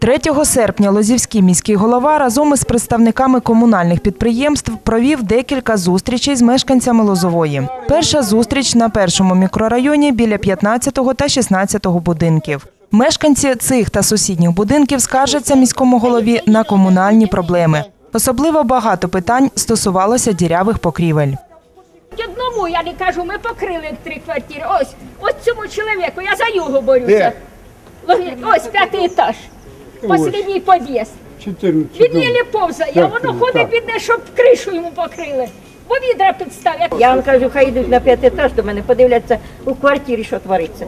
3 серпня Лозівський міський голова разом із представниками комунальних підприємств провів декілька зустрічей з мешканцями Лозової. Перша зустріч на першому мікрорайоні біля 15 та 16 будинків. Мешканці цих та сусідніх будинків скаржаться міському голові на комунальні проблеми. Особливо багато питань стосувалося дірявих покрівель. Одному я не кажу, ми покрили три квартири. Ось, ось цьому чоловіку, я за його борюся. Де? Ось п'ятий етаж. Послідній під'їзд. 14. Він не повзає, а воно ходить бідне, щоб кришу йому покрили. Бо відра підставлять. Я вам кажу, хай йдуть на п'ятий етаж до мене, подивляться у квартирі, що твориться.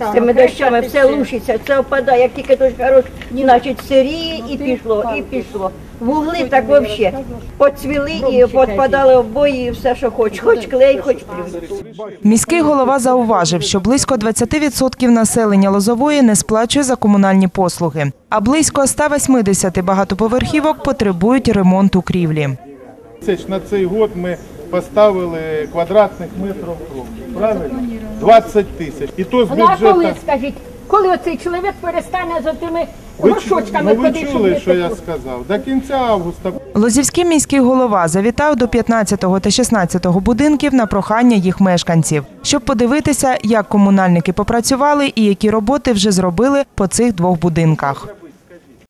Ну, цими дощами все лушиться, все впадає, як тільки дощ хорош, значить сиріє і пішло, і пішло. Вугли так взагалі. Поцвіли і подпадали обої, і все, що хоч. Хоч клей, хоч плюс. Міський голова зауважив, що близько 20% населення Лозової не сплачує за комунальні послуги, а близько 180 багатоповерхівок потребують ремонту крівлі. На цей год ми поставили квадратних метрів кровлі. Правильно? 20 тисяч. І то з Ну, а коли, бюджету. скажіть, коли оцей чоловік перестане за тими Ви, чу- ну, ви ходити, чули, що я сказав? До кінця августа Лозівський міський голова завітав до 15 та 16 будинків на прохання їх мешканців, щоб подивитися, як комунальники попрацювали і які роботи вже зробили по цих двох будинках.